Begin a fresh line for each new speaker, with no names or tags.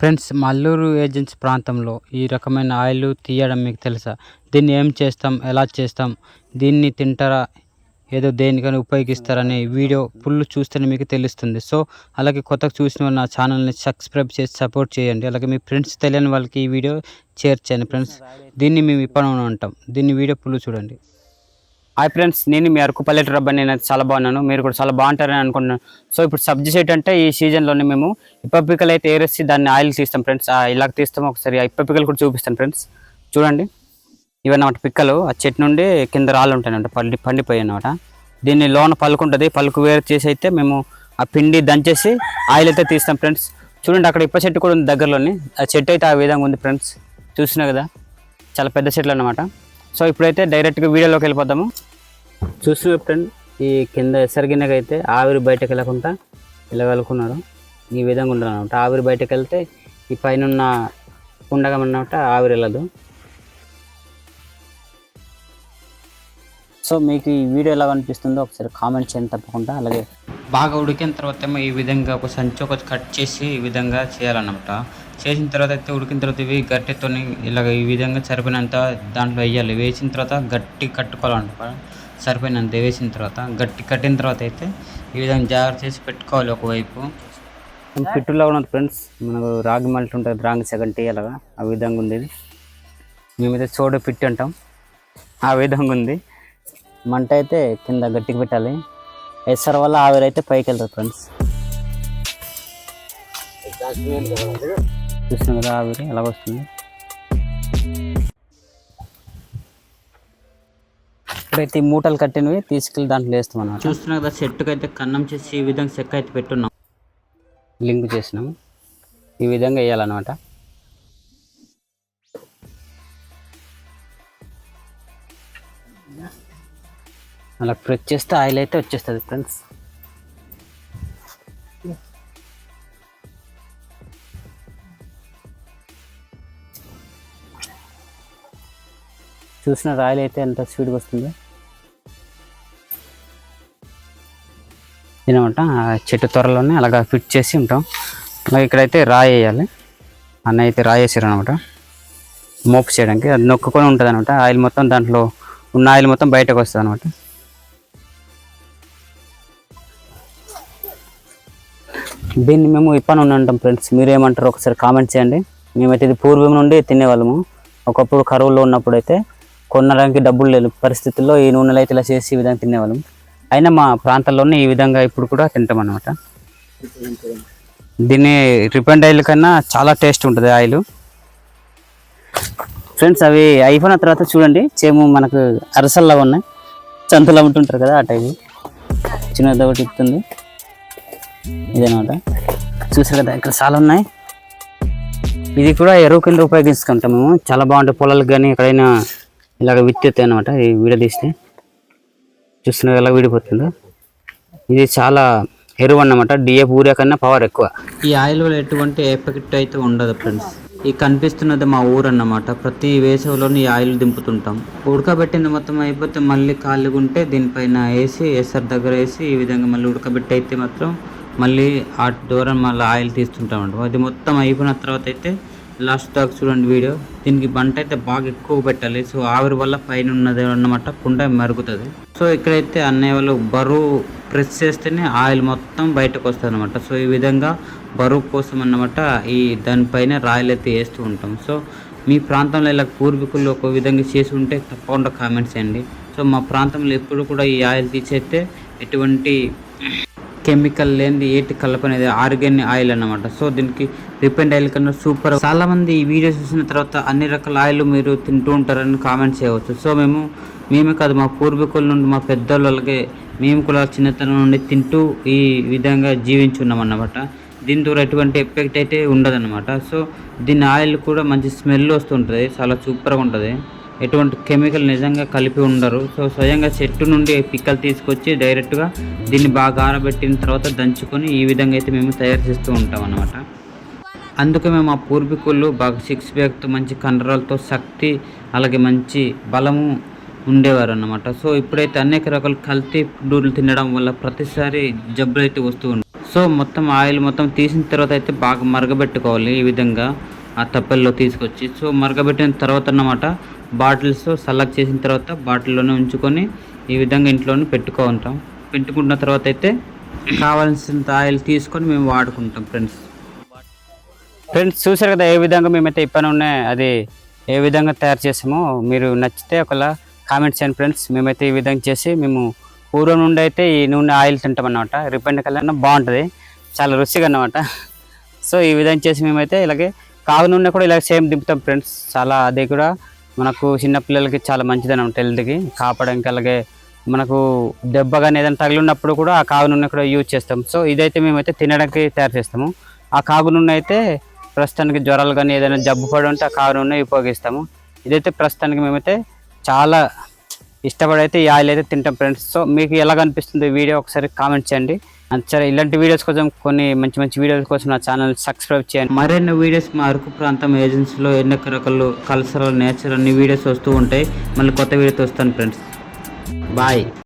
Friends Mallur agency ప్రాంతంలో ఈ రకమైన ఆయిల్ తీయడం మీకు తెలుసా? దీన్ని ఏం చేస్తాం? ఎలా చేస్తాం? దీన్ని తింటారా? ఏదో దేనికైనా ఉపయోగిస్తారనే వీడియో ఫుల్ చూస్తేనే మీకు తెలుస్తుంది. సో అలాగే కొత్తగా చూసిన వాళ్ళు నా ఛానల్ని సబ్స్క్రైబ్ చేసి సపోర్ట్ చేయండి. అలాగే మీ ఫ్రెండ్స్ తెలియని వాళ్ళకి ఈ వీడియో షేర్ చేయండి ఫ్రెండ్స్. దీన్ని మేము ఇప్పడం అంటాం. దీన్ని వీడియో ఫుల్ చూడండి. హాయ్ ఫ్రెండ్స్ నేను మీ అరకు పల్లెటూరు రబ్బాయి నేను చాలా బాగున్నాను. మీరు కూడా చాలా బాగుంటారని అనుకుంటున్నాను. సో ఇప్పుడు సబ్జెక్ట్ ఏంటంటే ఈ సీజన్లోనే మేము ఇప్పపికలు అయితే ఏరేసి దాన్ని ఆయిల్ తీస్తాం ఫ్రెండ్స్. ఇలాగ తీస్తాం. ఒకసారి ఆ ఇప్పపికలు కూడా చూపిస్తాను ఫ్రెండ్స్. చూడండి. ఇవన్నమాట పిక్కలు. ఆ చెట్టు నుండి కింద రాళ్ళు ఉంటాయన్నమాట పండి పండిపోయి అన్నమాట. దీన్ని లోన పలుకు ఉంటుంది పలుకు వేరు చేసి అయితే మేము ఆ పిండి దంచేసి ఆయిల్ అయితే తీస్తాం ఫ్రెండ్స్. చూడండి అక్కడ ఇప్ప చెట్టు కూడా ఉంది దగ్గరలోని. ఆ చెట్టు అయితే ఆ విధంగా ఉంది ఫ్రెండ్స్. చూసినా కదా? చాలా పెద్ద చెట్లు అన్నమాట. సో ఇప్పుడైతే డైరెక్ట్గా వీడియోలోకి వెళ్ళిపోతాము చూసి ఫ్రెండ్ ఈ కింద ఎసరిగినగా అయితే ఆవిరి బయటకు వెళ్ళకుండా ఇలా కలుకున్నారు ఈ విధంగా ఉండదు అనమాట ఆవిరి బయటకు వెళ్తే ఈ పైన ఉన్న ఉండగా అన్నమాట ఆవిరి వెళ్ళదు. సో మీకు ఈ వీడియో ఎలా అనిపిస్తుందో ఒకసారి కామెంట్ చేయండి తప్పకుండా. అలాగే బాగా ఉడికిన తర్వాత ఏమో ఈ విధంగా ఒక సంచి ఒకటి కట్ చేసి ఈ విధంగా చేయాలన్నమాట. చేసిన తర్వాత అయితే ఉడికిన తర్వాత ఇవి గట్టితో ఇలాగ ఈ విధంగా సరిపోయినంత దాంట్లో వేయాలి. వేసిన తర్వాత గట్టి కట్టుకోవాలన్నమాట సరిపోయినంత వేసిన తర్వాత గట్టి కట్టిన తర్వాత అయితే ఈ విధంగా జాగ్రత్త చేసి పెట్టుకోవాలి ఒకవైపు. పిట్టులో ఉన్నది ఫ్రెండ్స్ మనకు రాగి మల్ట్ ఉంటుంది రాగి సెగంటి అలాగా ఆ విధంగా ఉంది మేమైతే చోడ పిట్టి అంటాం. ఆ విధంగా ఉంది. మంట అయితే కింద గట్టికి పెట్టాలి. ఎస్ఆర్ వల్ల ఆవిరైతే పైకి వెళ్తుంది ఫ్రెండ్స్. చూసిన కదా ఆవిరి ఎలా వస్తుంది? ఇప్పుడైతే ఈ మూటలు కట్టినవి తీసుకెళ్ళి దాంట్లో వేస్తాం అన్నమాట చూస్తున్నా కదా చెట్టుకు అయితే కన్నం చేసి ఈ విధంగా చెక్క అయితే పెట్టున్నాం. లింక్ చేసినాం. ఈ విధంగా వేయాలన్నమాట. అలా ప్రెస్ చేస్తే ఆయిల్ అయితే వచ్చేస్తుంది ఫ్రెండ్స్. చూసిన రాయల్ అయితే ఎంత స్పీడ్గా వస్తుందో. ఇదనమాట చెట్టు త్వరలోనే అలాగా ఫిట్ చేసి ఉంటాం. అలాగే ఇక్కడైతే రాయి వేయాలి. అన్న అయితే రాయి వేసారు అనమాట మోపు చేయడానికి. అది నొక్కుని ఉంటుంది అనమాట ఆయిల్ మొత్తం దాంట్లో ఉన్న ఆయిల్ మొత్తం బయటకు వస్తుంది అనమాట దీన్ని మేము ఇప్పని ఉంటాం ఫ్రెండ్స్. మీరు ఏమంటారు ఒకసారి కామెంట్ చేయండి. మేమైతే ఇది పూర్వం నుండి తినేవాళ్ళము. ఒకప్పుడు కరువులో ఉన్నప్పుడు అయితే కొనడానికి డబ్బులు లేని పరిస్థితుల్లో ఈ నూనెలు అయితే ఇలా చేసి ఈ విధంగా తినేవాళ్ళం. అయినా మా ప్రాంతాల్లోనే ఈ విధంగా ఇప్పుడు కూడా తింటాం అనమాట దీన్ని రిఫైండ్ ఆయిల్ కన్నా చాలా టేస్ట్ ఉంటుంది ఆయిల్. ఫ్రెండ్స్ అవి అయిపోయిన తర్వాత చూడండి చేము మనకు అరసల్లా ఉన్నాయి. చంతలా ఉంటుంటారు కదా ఆ టైపు చిన్నది ఒకటి ఇస్తుంది. ఇదనమాట చూసారు కదా ఇక్కడ చాలా ఉన్నాయి. ఇది కూడా ఎరువు కింద ఉపయోగించుకుంటాం మేము. చాలా బాగుంటాయి పొలాలకు కానీ ఎక్కడైనా ఇలాగ విత్తెత్తాయి అనమాట ఈ విడదీస్తే తీస్తే. చూస్తున్నారు ఎలా విడిపోతుందో. ఇది చాలా ఎరువు అన్నమాట డిఏ ఊరియా కన్నా పవర్ ఎక్కువ. ఈ ఆయిల్ వల్ల ఎటువంటి ఎఫెక్ట్ అయితే ఉండదు ఫ్రెండ్స్. ఈ కనిపిస్తున్నది మా ఊరు అన్నమాట ప్రతి వేసవిలోని ఈ ఆయిల్ దింపుతుంటాం. ఉడకబెట్టిన మొత్తం అయిపోతే మళ్ళీ ఖాళీగా ఉంటే దీనిపైన వేసి ఎస్ఆర్ దగ్గర వేసి ఈ విధంగా మళ్ళీ ఉడకబెట్టి అయితే మాత్రం మళ్ళీ ఆ దూరం మళ్ళీ ఆయిల్ తీస్తుంటాం అది మొత్తం అయిపోయిన తర్వాత అయితే లాస్ట్ దాకా చూడండి వీడియో. దీనికి బంట అయితే బాగా ఎక్కువ పెట్టాలి. సో ఆవిరి వల్ల పైన ఉన్నది అన్నమాట కుండ మరుగుతుంది. సో ఇక్కడైతే అన్నయ్య వాళ్ళు బరువు ప్రెస్ చేస్తేనే ఆయిల్ మొత్తం బయటకు వస్తుంది అనమాట సో ఈ విధంగా బరువు కోసం అన్నమాట ఈ దానిపైన రాయలు అయితే వేస్తూ ఉంటాం. సో మీ ప్రాంతంలో ఇలా పూర్వీకులు ఒక విధంగా చేసి ఉంటే తప్పకుండా కామెంట్స్ చేయండి. సో మా ప్రాంతంలో ఎప్పుడు కూడా ఈ ఆయిల్ తీసేస్తే ఎటువంటి కెమికల్ లేనిది ఏటి కలపనేది ఆర్గానిక్ ఆయిల్ అన్నమాట. సో దీనికి రిపెండ్ ఆయిల్ కన్నా సూపర్. చాలా మంది ఈ వీడియో చూసిన తర్వాత అన్ని రకాల ఆయిల్ మీరు తింటూ ఉంటారని కామెంట్ చేయవచ్చు. సో మేము మేమే కాదు మా పూర్వీకుల నుండి మా పెద్దోళ్ళు అలాగే మేము కూడా చిన్నతనం నుండి తింటూ ఈ విధంగా జీవించున్నాం అన్నమాట. దీని ద్వారా ఎటువంటి ఎఫెక్ట్ అయితే ఉండదన్నమాట. సో దీని ఆయిల్ కూడా మంచి స్మెల్ వస్తుంటుంది చాలా సూపర్గా ఉంటుంది. ఎటువంటి కెమికల్ నిజంగా కలిపి ఉండరు. సో స్వయంగా చెట్టు నుండి పిక్కలు తీసుకొచ్చి డైరెక్ట్గా దీన్ని బాగా ఆరబెట్టిన తర్వాత దంచుకొని ఈ విధంగా అయితే మేము తయారు చేస్తూ ఉంటాం అన్నమాట. అందుకే మేము ఆ పూర్వీకులు బాగా సిక్స్ ప్యాక్తో మంచి కండరాలతో శక్తి అలాగే మంచి బలము ఉండేవారు అన్నమాట. సో ఇప్పుడైతే అనేక రకాల కల్తీ డూర్లు తినడం వల్ల ప్రతిసారి జబ్బులు అయితే వస్తూ ఉంటాయి సో మొత్తం ఆయిల్ మొత్తం తీసిన తర్వాత అయితే బాగా మరగబెట్టుకోవాలి ఈ విధంగా. ఆ తప్పెల్లో తీసుకొచ్చి సో మరగబెట్టిన తర్వాత అన్నమాట బాటిల్స్ సెలెక్ట్ చేసిన తర్వాత బాటిల్లోనే ఉంచుకొని ఈ విధంగా ఇంట్లోనే పెట్టుకో ఉంటాం. పెట్టుకున్న తర్వాత అయితే కావాల్సిన ఆయిల్ తీసుకొని మేము వాడుకుంటాం ఫ్రెండ్స్. ఫ్రెండ్స్ చూసారు కదా ఏ విధంగా మేమైతే ఇప్పని ఉన్నాయి అది ఏ విధంగా తయారు చేసామో మీరు నచ్చితే ఒకలా కామెంట్ చేయండి ఫ్రెండ్స్. మేమైతే ఈ విధంగా చేసి మేము పూర్వం నుండి అయితే ఈ నూనె ఆయిల్ తింటాం అన్నమాట. రిఫైండ్ కలర్ బాగుంటుంది చాలా రుచిగా అన్నమాట. సో ఈ విధంగా చేసి మేమైతే ఇలాగే కాగు నూనె కూడా ఇలా సేమ్ దింపుతాం ఫ్రెండ్స్. చాలా అది కూడా మనకు చిన్నపిల్లలకి చాలా మంచిది అనమాట హెల్త్కి. కాపాడడానికి అలాగే మనకు దెబ్బ కానీ ఏదైనా తగిలి ఉన్నప్పుడు కూడా ఆ కాగు నూనె కూడా యూజ్ చేస్తాం. సో ఇదైతే మేమైతే తినడానికి తయారు చేస్తాము. ఆ కాగు నూనె అయితే ప్రస్తుతానికి జ్వరాలు కానీ ఏదైనా జబ్బు పడి ఉంటే ఆ కాగు నూనె ఉపయోగిస్తాము. ఇదైతే ప్రస్తుతానికి మేమైతే చాలా ఇష్టపడైతే ఈ ఆయిల్ అయితే తింటాం ఫ్రెండ్స్. సో మీకు ఎలా కనిపిస్తుంది వీడియో ఒకసారి కామెంట్ చేయండి. సరే ఇలాంటి వీడియోస్ కోసం కొన్ని మంచి మంచి వీడియోస్ కోసం నా ఛానల్ సబ్స్క్రైబ్ చేయండి. మరిన్ని వీడియోస్ మా అరకు ప్రాంతం ఏజెన్సీలో ఎన్నో రకాలు కల్చరల్ నేచర్ అన్ని వీడియోస్ వస్తూ ఉంటాయి. మళ్ళీ కొత్త వీడియోతో వస్తాను ఫ్రెండ్స్. బాయ్